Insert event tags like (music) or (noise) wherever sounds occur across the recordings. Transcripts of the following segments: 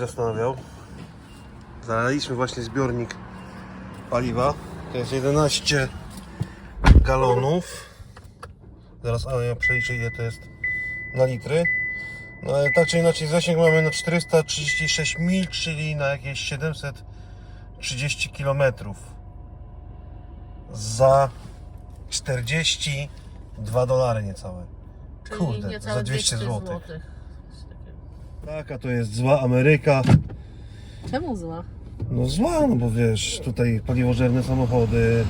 zastanawiał. Zalaliśmy właśnie zbiornik paliwa. To jest 11 galonów. Zaraz ale ja przeliczę ile to jest na litry. No ale tak czy inaczej zasięg mamy na 436 mil, czyli na jakieś 730 km. Za 42 dolary niecałe. Kurde, za 200 zł. Taka to jest zła Ameryka. Czemu zła? No zła, no bo wiesz, tutaj paliwożerne samochody,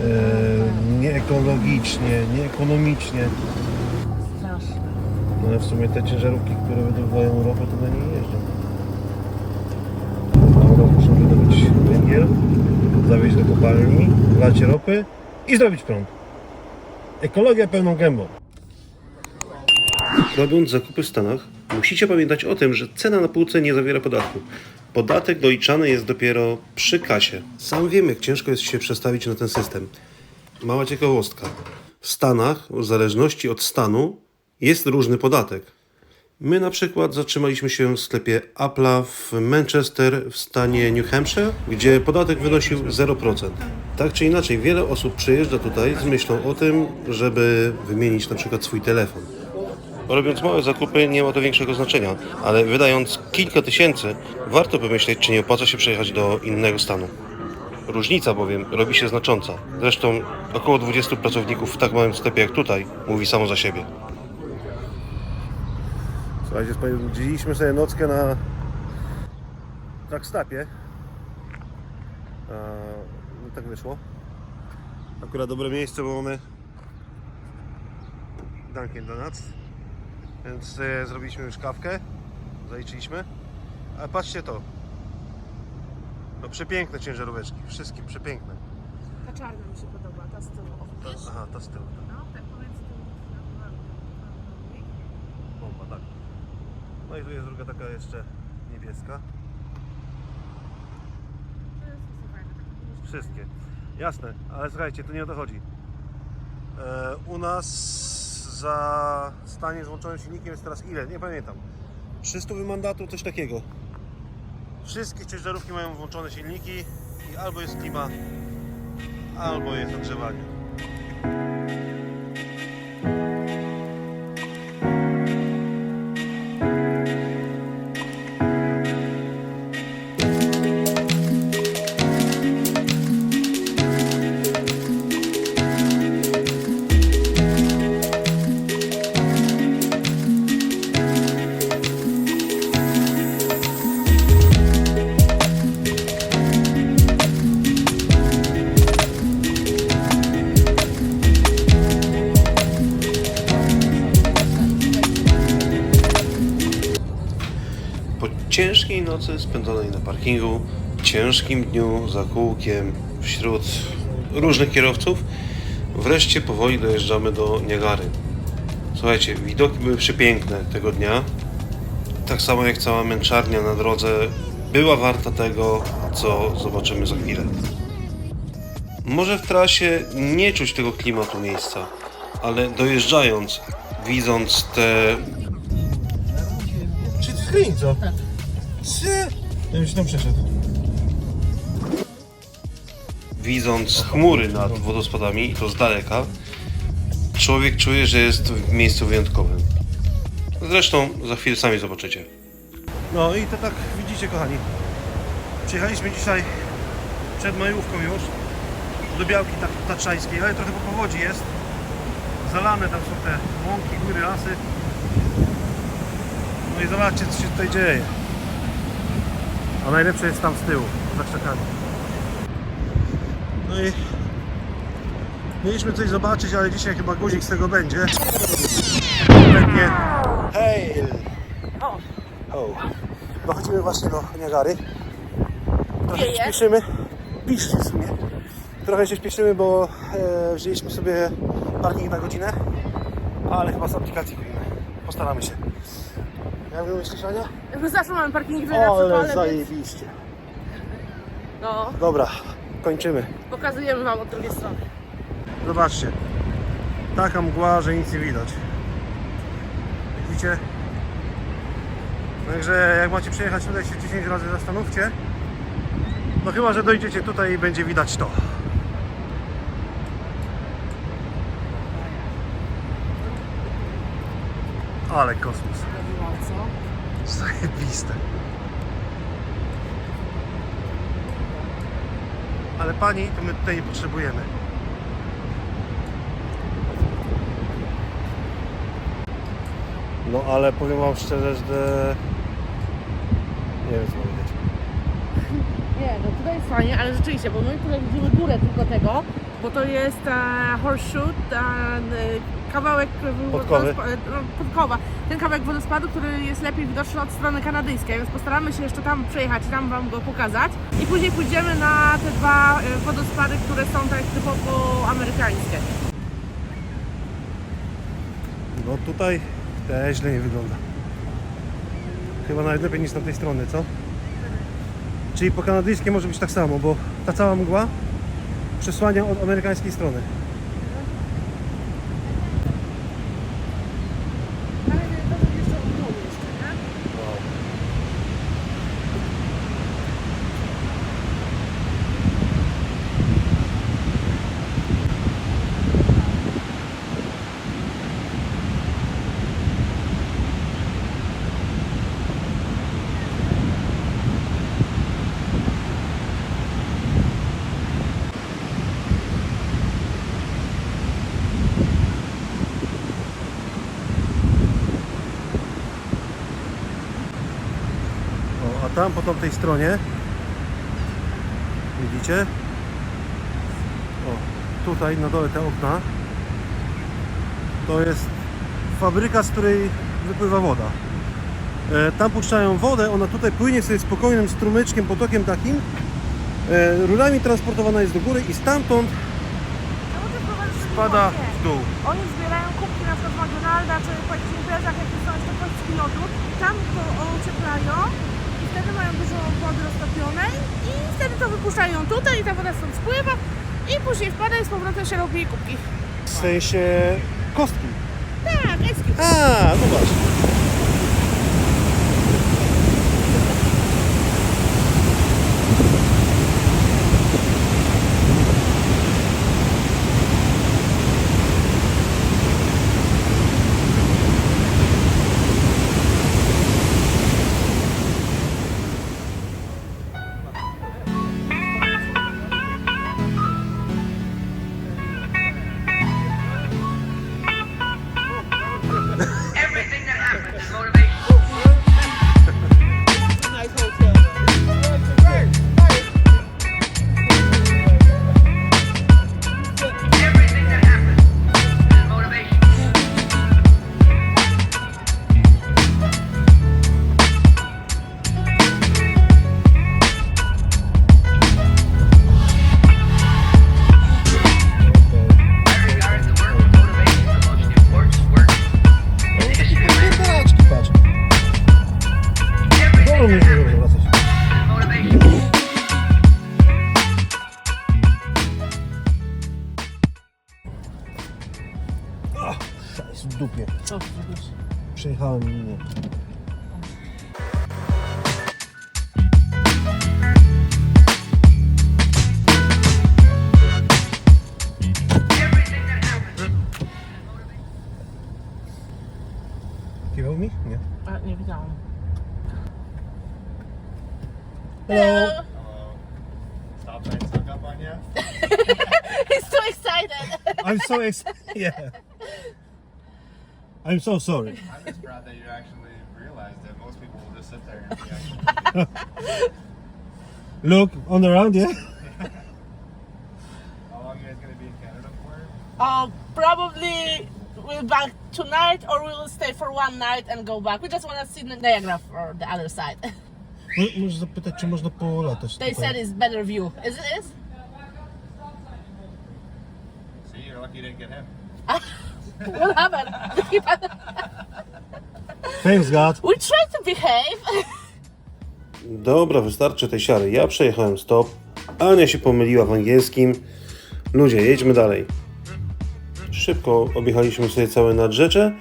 e, nieekologicznie, nieekonomicznie. Straszne. No ale w sumie te ciężarówki, które wydobywają ropę, to na niej jeżdżą. A u nas muszą wydobyć węgiel, zawieźć do kopalni, wlać ropy i zrobić prąd. Ekologia pełną gębą. Robiąc zakupy w Stanach, musicie pamiętać o tym, że cena na półce nie zawiera podatku. Podatek doliczany jest dopiero przy kasie. Sam wiem, jak ciężko jest się przestawić na ten system. Mała ciekawostka. W Stanach, w zależności od stanu, jest różny podatek. My na przykład zatrzymaliśmy się w sklepie Apple'a w Manchester w stanie New Hampshire, gdzie podatek wynosił 0%. Tak czy inaczej, wiele osób przyjeżdża tutaj z myślą o tym, żeby wymienić na przykład swój telefon. Robiąc małe zakupy nie ma to większego znaczenia, ale wydając kilka tysięcy, warto pomyśleć, czy nie opłaca się przejechać do innego stanu. Różnica bowiem robi się znacząca. Zresztą około 20 pracowników w tak małym sklepie jak tutaj mówi samo za siebie. Słuchajcie, spędziliśmy sobie nockę na trackstapie. No tak wyszło. Akurat dobre miejsce, bo mamy Dunkin Donuts. Więc e, zrobiliśmy już kawkę. Zaliczyliśmy. A patrzcie to. No przepiękne ciężaróweczki. Wszystkie przepiękne. Ta czarna mi się podoba, ta z tyłu. O, To, aha, ta z tyłu. No, tak pomiędzy tymi. Bomba, tak. No i tu jest druga taka jeszcze niebieska. Fajne, tak pomiędzy- Wszystkie. Jasne, ale słuchajcie, to nie o to chodzi. E, u nas za stanie z włączonym silnikiem jest teraz ile? Nie pamiętam. 300 mandatu, coś takiego. Wszystkie ciężarówki mają włączone silniki i albo jest klima, albo jest ogrzewanie. Nocy spędzonej na parkingu, ciężkim dniu za kółkiem wśród różnych kierowców, wreszcie powoli dojeżdżamy do Niagary. Słuchajcie, widoki były przepiękne tego dnia. Tak samo jak cała męczarnia na drodze była warta tego, co zobaczymy za chwilę. Może w trasie nie czuć tego klimatu miejsca, ale dojeżdżając, widząc te czy screen, Czy? Ja już tam przeszedł. Widząc chmury nad wodospadami, i to z daleka, człowiek czuje, że jest w miejscu wyjątkowym. Zresztą za chwilę sami zobaczycie. No i to tak widzicie, kochani. Przyjechaliśmy dzisiaj przed majówką już do Białki Ta- Tatrzańskiej, ale trochę po powodzi jest. Zalane tam są te łąki, góry, lasy. No i zobaczcie, co się tutaj dzieje. A najlepsze jest tam z tyłu, za krzakami. No i mieliśmy coś zobaczyć, ale dzisiaj chyba guzik z tego będzie. Konkretnie Hej! O, O. Dochodzimy właśnie do Niagary. Trochę się śpieszymy. Piszcie w sumie. Trochę się śpieszymy, bo e, wzięliśmy sobie parking na godzinę, ale chyba z aplikacji kupimy. Postaramy się. Jak wy myślisz, Ania? my zawsze mamy parking lepszy, Ale ale więc, zajebiście. no, Dobra, kończymy. pokazujemy wam od drugiej strony. Zobaczcie. Taka mgła, że nic nie widać. Widzicie? Także jak macie przyjechać tutaj się 10 razy zastanówcie. No chyba, że dojdziecie tutaj i będzie widać to. Ale kosmos. Co? Zajebiste. Ale pani, to my tutaj nie potrzebujemy. No ale powiem wam szczerze, że nie wiem co powiedzieć. (laughs) Nie, no tutaj jest fajnie, ale rzeczywiście, bo my tutaj widzimy górę tylko tego, bo to jest e, horseshoe, e, e, kawałek Podkowy. e, no, podkowa. Ten kawałek wodospadu, który jest lepiej widoczny od strony kanadyjskiej, więc postaramy się jeszcze tam przejechać tam Wam go pokazać. I później pójdziemy na te dwa e, wodospady, które są tak typowo amerykańskie. No tutaj też źle nie wygląda. Chyba nawet lepiej niż na tej strony, co? Czyli po kanadyjskiej może być tak samo, bo ta cała mgła przesłania od amerykańskiej strony. Ale to jeszcze od dołu jeszcze, nie? O, a tam po tamtej stronie widzicie? O, tutaj na dole te okna to jest fabryka, z której wypływa woda. E, tam puszczają wodę, ona tutaj płynie sobie spokojnym strumyczkiem, potokiem takim. E, rurami transportowana jest do góry i stamtąd spada w dół. Oni zbierają kubki na przykład z McDonalda, czy po jakichś imprezach, jakie są jeszcze polski lodu, tam to ocieplają mają dużo wody roztopionej i wtedy to wypuszczają tutaj i ta woda stąd spływa i później wpada i z powrotem się robi kubki. W sensie kostki. Tak, eskimo. A, no właśnie. Hello. Stop sign stuck up on you? He's so excited! I'm so excited. yeah. I'm so sorry. I'm just proud that you actually realized that most people will just sit there and be actually. (laughs) Look on the round, yeah. How long are you guys gonna be in Canada for? Uh, probably we'll back tonight or we will stay for one night and go back. We just want to see the Niagara for the other side. (laughs) Mo- Możesz zapytać, czy można polatać They tutaj. said it's better view. Is it is? See, you're lucky you didn't get him. (laughs) What happened? (laughs) Thanks God. we try to behave. Dobra, wystarczy tej siary. Ja przejechałem stop. Ania się pomyliła w angielskim. Ludzie, jedźmy dalej. Szybko objechaliśmy sobie całe nadrzecze.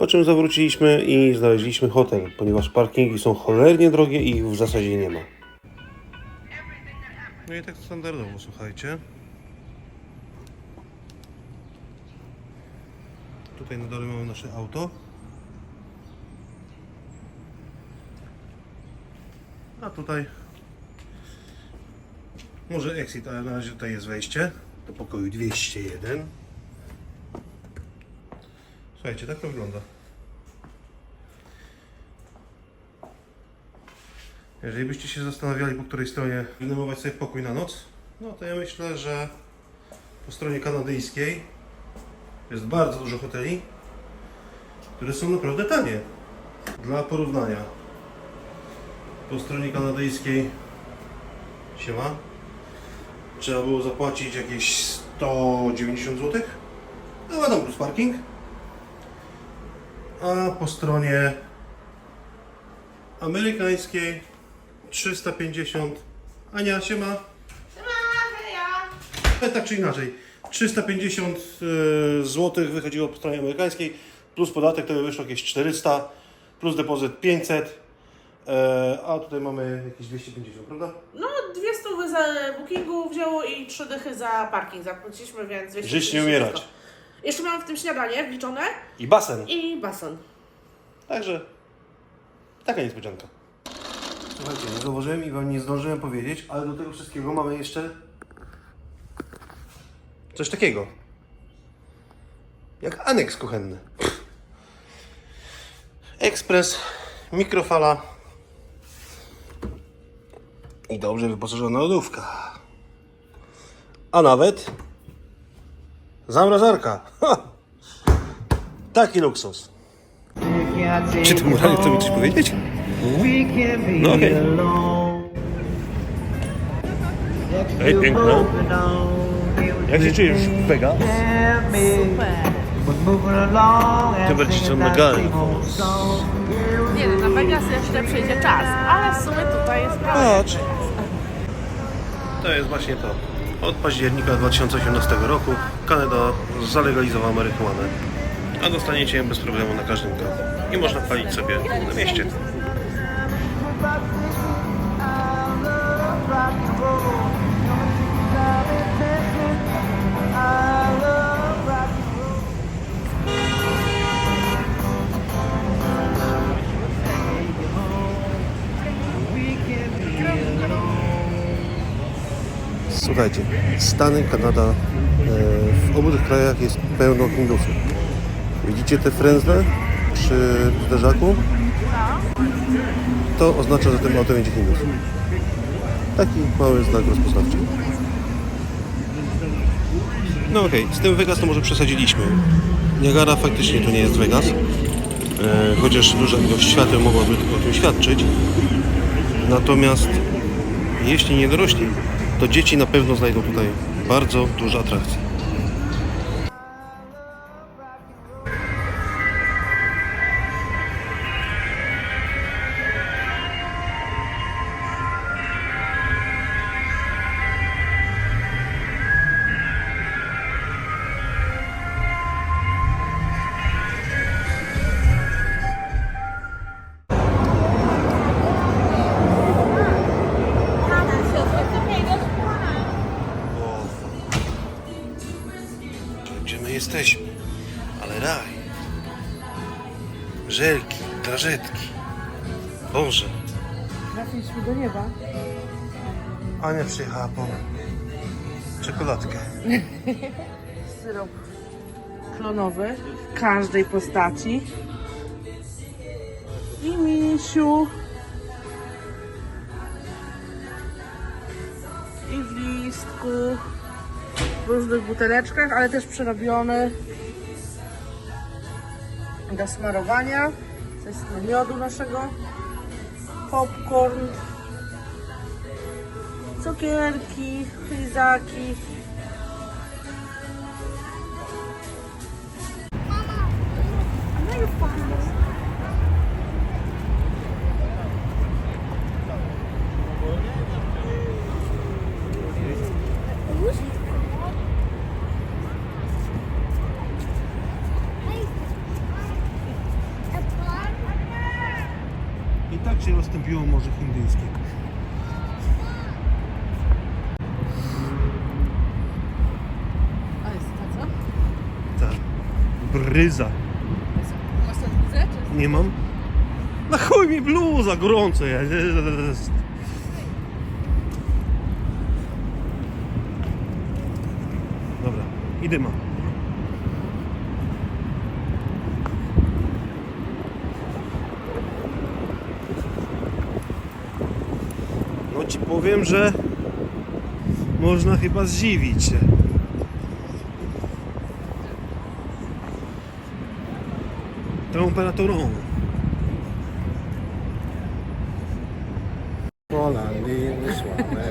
Po czym zawróciliśmy i znaleźliśmy hotel, ponieważ parkingi są cholernie drogie i ich w zasadzie nie ma. No i tak standardowo, słuchajcie. Tutaj na dole mamy nasze auto. A tutaj może exit, ale na razie tutaj jest wejście do pokoju 201. Słuchajcie, tak to wygląda. Jeżeli byście się zastanawiali, po której stronie wynajmować sobie pokój na noc, no to ja myślę, że po stronie kanadyjskiej jest bardzo dużo hoteli, które są naprawdę tanie. Dla porównania, po stronie kanadyjskiej siema, trzeba było zapłacić jakieś 190 zł, no wiadomo, plus parking. A po stronie amerykańskiej 350. Ania, siema. Ale tak czy inaczej, 350 zł wychodziło po stronie amerykańskiej, plus podatek to by wyszło jakieś 400, plus depozyt 500, e, a tutaj mamy jakieś 250, prawda? No, dwie stówy za bookingu wzięło i trzy dychy za parking zapłaciliśmy, więc 200 Żyć nie umierać. Jeszcze mamy w tym śniadanie wliczone I basen. i basen. Także taka niespodzianka. Słuchajcie, nie zauważyłem i Wam nie zdążyłem powiedzieć, ale do tego wszystkiego mamy jeszcze coś takiego. Jak aneks kuchenny. Ekspres, mikrofala i dobrze wyposażona lodówka. A nawet zamrażarka. Ha! Taki luksus. Czy ty moralnie chce mi coś powiedzieć? No okej. Ej, piękna. Jak się czujesz w Vegas? Ty będziesz tam nagrany. Nie no, na Vegas jeszcze przyjdzie czas, ale w sumie tutaj jest prawie. Patrz. To jest właśnie to. Od października 2018 roku Kanada zalegalizowała marihuanę. A dostaniecie ją bez problemu na każdym kroku. I można palić sobie na mieście. Słuchajcie, Stany, Kanada, e, w obu tych krajach jest pełno Hindusów. Widzicie te frędzle przy zderzaku? To oznacza, że tym autem jedzie Hindus. Taki mały znak rozpoznawczy. No okej, z tym Vegas to może przesadziliśmy. Niagara faktycznie to nie jest Vegas. E, chociaż duża ilość świateł mogłaby o tym świadczyć. Natomiast jeśli nie dorośli, to dzieci na pewno znajdą tutaj bardzo duże atrakcje. Jesteśmy? Ale raj. Żelki, drażetki. Boże. Trafiliśmy do nieba. Ania przyjechała po czekoladkę. (laughs) Syrop klonowy każdej postaci. I misiu. I w listku. W różnych buteleczkach, ale też przerobiony do smarowania. To jest miodu naszego. Popcorn. Cukierki, lizaki. Czy... Nie mam? Na chuj mi bluza, gorąco jest. Dobra, idę ma. No ci powiem, że można chyba zdziwić się. Temperaturą. Holandii wysłane.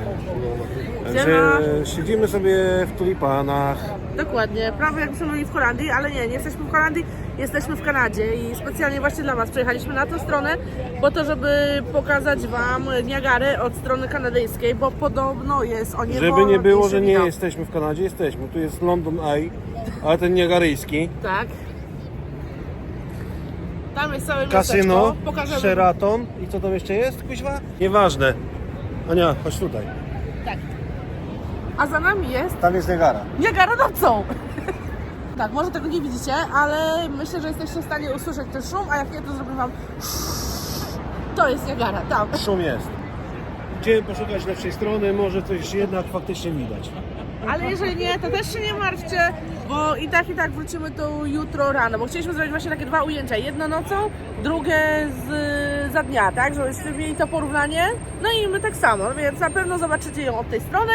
(laughs) Także siedzimy sobie w tulipanach. Dokładnie, prawie jakbyśmy byli w Holandii, ale nie, nie jesteśmy w Holandii, jesteśmy w Kanadzie i specjalnie właśnie dla Was przyjechaliśmy na tę stronę po to, żeby pokazać Wam Niagarę od strony kanadyjskiej, bo podobno jest o niebo Żeby nie było, że nie jesteśmy w Kanadzie, jesteśmy. Tu jest London Eye, ale ten niagaryjski. Tak. Tam jest całe Kasyno, miasteczko. Pokażemy. Sheraton i co tam jeszcze jest, kuźwa? Nieważne. Ania, chodź tutaj. Tak. A za nami jest Tam jest Niagara. Niagara nocą. (laughs) tak, może tego nie widzicie, ale myślę, że jesteście w stanie usłyszeć ten szum, a jak nie, to zrobię Wam (laughs) to jest Niagara, tam. Szum jest. Idziemy poszukać lepszej strony, może coś jednak faktycznie widać. Ale jeżeli nie, to też się nie martwcie, bo i tak i tak wrócimy tu jutro rano, bo chcieliśmy zrobić właśnie takie dwa ujęcia. Jedno nocą, drugie z, za dnia, tak? Żebyście mieli to porównanie. No i my tak samo, więc na pewno zobaczycie ją od tej strony.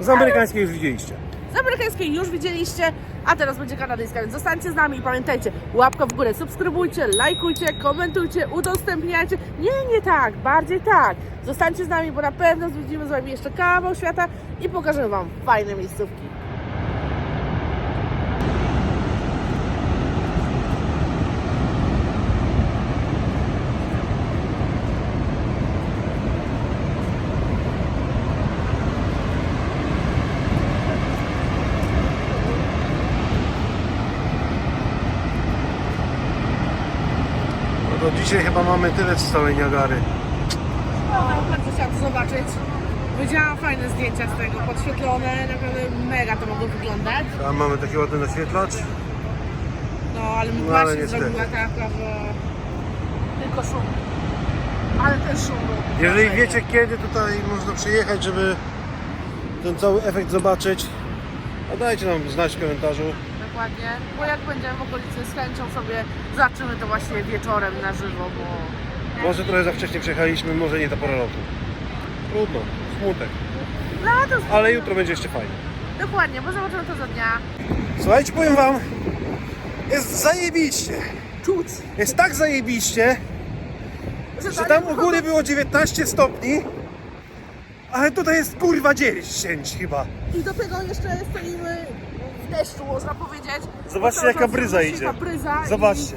Z amerykańskiej już widzieliście. Z amerykańskiej już widzieliście, a teraz będzie kanadyjska, więc zostańcie z nami i pamiętajcie, łapka w górę, subskrybujcie, lajkujcie, komentujcie, udostępniajcie. Nie, nie tak, bardziej tak. Zostańcie z nami, bo na pewno zwiedzimy z Wami jeszcze kawał świata i pokażemy Wam fajne miejscówki. No to dzisiaj chyba mamy tyle z całej Niagary. No, bardzo chciałam to zobaczyć. Widziałam fajne zdjęcia z tego, podświetlone, naprawdę mega to mogło wyglądać. Tam mamy taki ładny naświetlacz. No, ale No, mgła ale się niestety. zrobiła taka, że tylko szum. Ale ten szum był. Jeżeli wiecie kiedy tutaj można przyjechać, żeby ten cały efekt zobaczyć, to dajcie nam znać w komentarzu. Dokładnie, bo jak będziemy w okolicy z chęcią sobie zobaczymy to właśnie wieczorem na żywo, bo... Może trochę za wcześnie przyjechaliśmy, może nie ta pora roku. Trudno, smutek. No, Ale jutro będzie jeszcze fajnie. Dokładnie, bo zobaczymy to za dnia. Słuchajcie, powiem wam, jest zajebiście. Czuć, Jest tak zajebiście, że tam u góry było 19 stopni, ale tutaj jest kurwa 10 chyba. I do tego jeszcze stoimy deszczu, można powiedzieć. Zobaczcie, jaka bryza idzie. ta Bryza Zobaczcie.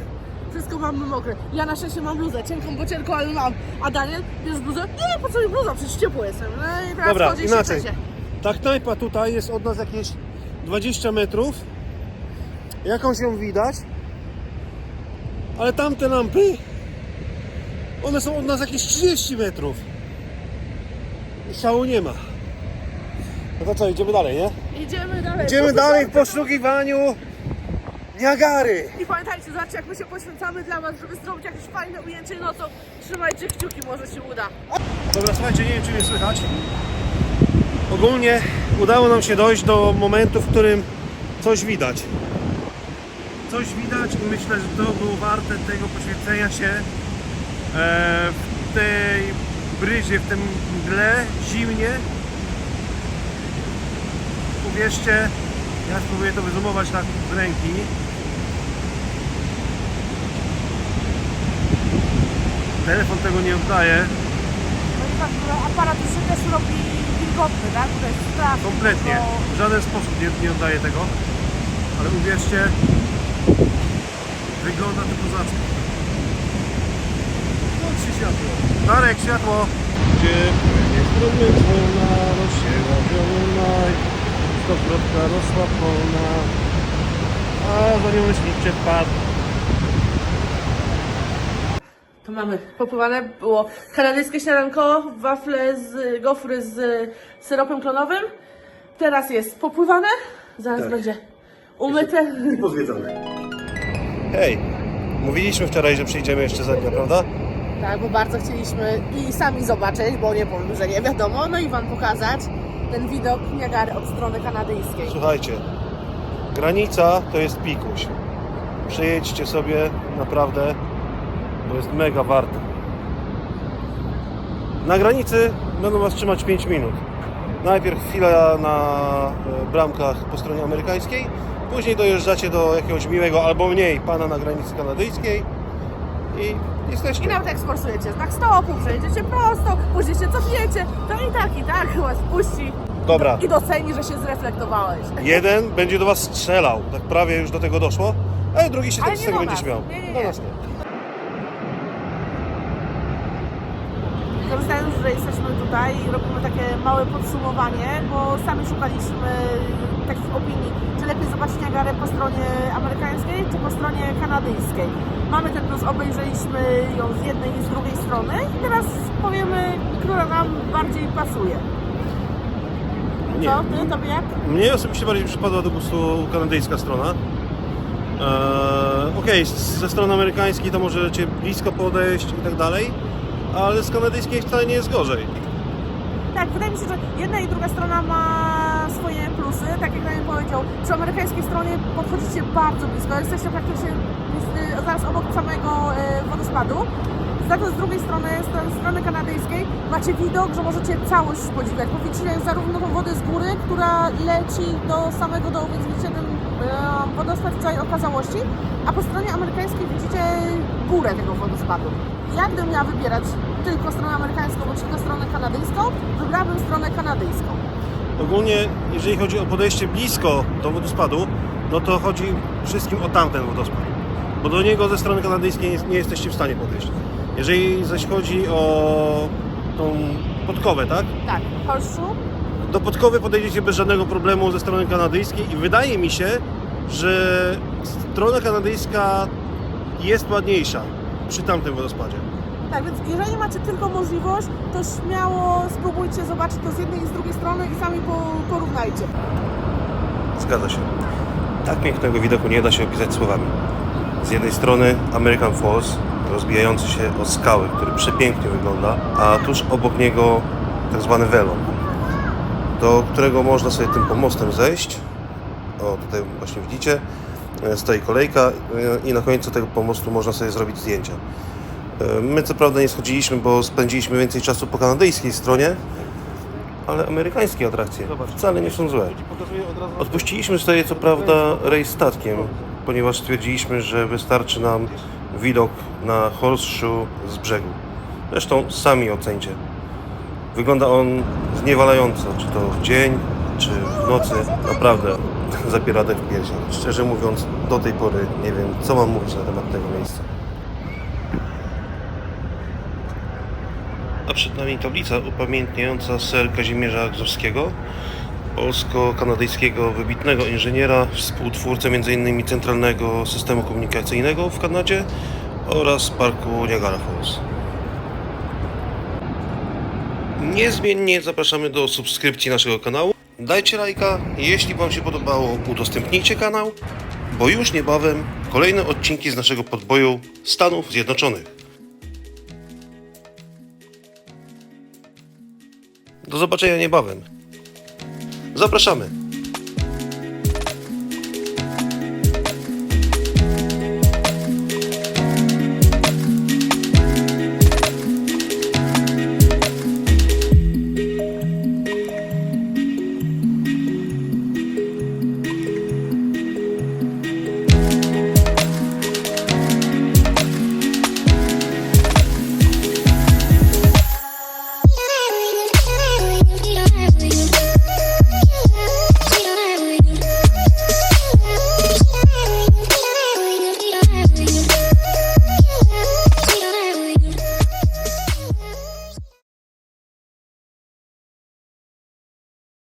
I wszystko mamy mokre. Ja na szczęście mam bluzę, cienką, bo cienką, ale mam. A Daniel, bierz bluzę? Nie, po co mi bluza? Przecież ciepło jestem. No i teraz Dobra, inaczej. się Ta knajpa tutaj jest od nas jakieś 20 metrów. Jakąś ją widać. Ale tamte lampy, one są od nas jakieś 30 metrów. I szału nie ma. No to co, idziemy dalej, nie? Idziemy dalej. Idziemy dalej w poszukiwaniu Niagary. I pamiętajcie, zobaczcie jak my się poświęcamy dla Was, żeby zrobić jakieś fajne ujęcie nocą. Trzymajcie kciuki, może się uda. Dobra, słuchajcie, nie wiem czy mnie słychać. Ogólnie udało nam się dojść do momentu, w którym coś widać. Coś widać i myślę, że to było warte tego poświęcenia się e, w tej bryzie, w tym mgle, zimnie. Uwierzcie, ja spróbuję to wyzoomować tak z ręki. Telefon tego nie oddaje. No i tak, no, aparat już się też robi wilgotny, tak? To jest. Kompletnie. W żaden sposób nie, nie oddaję tego. Ale uwierzcie, wygląda to kozacko. Włączcie światło. Darek, światło. Gdzie płynie strumyk rozsiewa stokrotka rosła polna. A za nią myślicie wpadł. To Mamy popływane, było kanadyjskie śniadanko, wafle z gofry z syropem klonowym. Teraz jest popływane, zaraz Tak. będzie umyte. Pozwiedzone. Hej, mówiliśmy wczoraj, że przyjdziemy jeszcze za dnia, prawda? Tak, bo bardzo chcieliśmy i sami zobaczyć, bo nie powiem, że nie wiadomo, no i Wam pokazać ten widok Niagary od strony kanadyjskiej. Słuchajcie, granica to jest pikuś. Przyjedźcie sobie, naprawdę, to jest mega warte. Na granicy będą Was trzymać 5 minut. Najpierw chwila na e, bramkach po stronie amerykańskiej, później dojeżdżacie do jakiegoś miłego albo mniej pana na granicy kanadyjskiej i jesteście. I nawet jak sforsujecie znak stopu, przejdziecie prosto, później się cofniecie, to i tak, i tak was puści Dobra. i doceni, że się zreflektowałeś. Jeden będzie do Was strzelał, tak prawie już do tego doszło, a drugi się tak z tego będzie śmiał. Nie, nie, Do nie. nas nie. Korzystając, że jesteśmy tutaj i robimy takie małe podsumowanie, bo sami szukaliśmy takich opinii, czy lepiej zobaczyć Niagarę po stronie amerykańskiej, czy po stronie kanadyjskiej. Mamy ten plus, obejrzeliśmy ją z jednej i z drugiej strony i teraz powiemy, która nam bardziej pasuje. Nie. Co? Ty, tobie jak? Mnie osobiście bardziej przypadła do gustu kanadyjska strona. Eee, Okej, z- ze strony amerykańskiej to możecie blisko podejść i tak dalej, ale z kanadyjskiej wcale nie jest gorzej. Tak, wydaje mi się, że jedna i druga strona ma. Tak jak Daniel powiedział, przy amerykańskiej stronie podchodzicie bardzo blisko. Jesteście praktycznie y, zaraz obok samego y, wodospadu. Za to z drugiej strony, z strony kanadyjskiej, macie widok, że możecie całość podziwiać. Bo widzicie zarówno tą wodę z góry, która leci do samego dołu, więc widzicie ten y, wodospad w całej okazałości, a po stronie amerykańskiej widzicie górę tego wodospadu. Ja gdybym miała wybierać tylko stronę amerykańską, bądź tylko stronę kanadyjską, wybrałabym stronę kanadyjską. Ogólnie, jeżeli chodzi o podejście blisko do wodospadu, no to chodzi wszystkim o tamten wodospad. Bo do niego ze strony kanadyjskiej nie, jesteście w stanie podejść. Jeżeli zaś chodzi o tą podkowę, tak? Tak, Horseshoe Do podkowy podejdziecie bez żadnego problemu ze strony kanadyjskiej i wydaje mi się, że strona kanadyjska jest ładniejsza przy tamtym wodospadzie. Tak, więc jeżeli macie tylko możliwość, to śmiało spróbujcie zobaczyć to z jednej i z drugiej strony i sami po, porównajcie. Zgadza się. Tak pięknego widoku nie da się opisać słowami. Z jednej strony American Falls, rozbijający się o skały, który przepięknie wygląda, a tuż obok niego tak zwany welon, do którego można sobie tym pomostem zejść. O, tutaj właśnie widzicie, e, stoi kolejka e, i na końcu tego pomostu można sobie zrobić zdjęcia. My co prawda nie schodziliśmy, bo spędziliśmy więcej czasu po kanadyjskiej stronie, ale amerykańskie atrakcje wcale nie są złe. Odpuściliśmy sobie co prawda rejs statkiem, ponieważ stwierdziliśmy, że wystarczy nam widok na horseshoe z brzegu. Zresztą sami ocencie. Wygląda on zniewalająco, czy to w dzień, czy w nocy. Naprawdę zapiera dech w piersiach. Szczerze mówiąc, do tej pory nie wiem, co mam mówić na temat tego miejsca. A przed nami tablica upamiętniająca ser Kazimierza Gzowskiego, polsko-kanadyjskiego wybitnego inżyniera, współtwórcę m.in. centralnego systemu komunikacyjnego w Kanadzie oraz parku Niagara Falls. Niezmiennie zapraszamy do subskrypcji naszego kanału. Dajcie lajka, jeśli Wam się podobało, udostępnijcie kanał, bo już niebawem kolejne odcinki z naszego podboju Stanów Zjednoczonych. Do zobaczenia niebawem. Zapraszamy.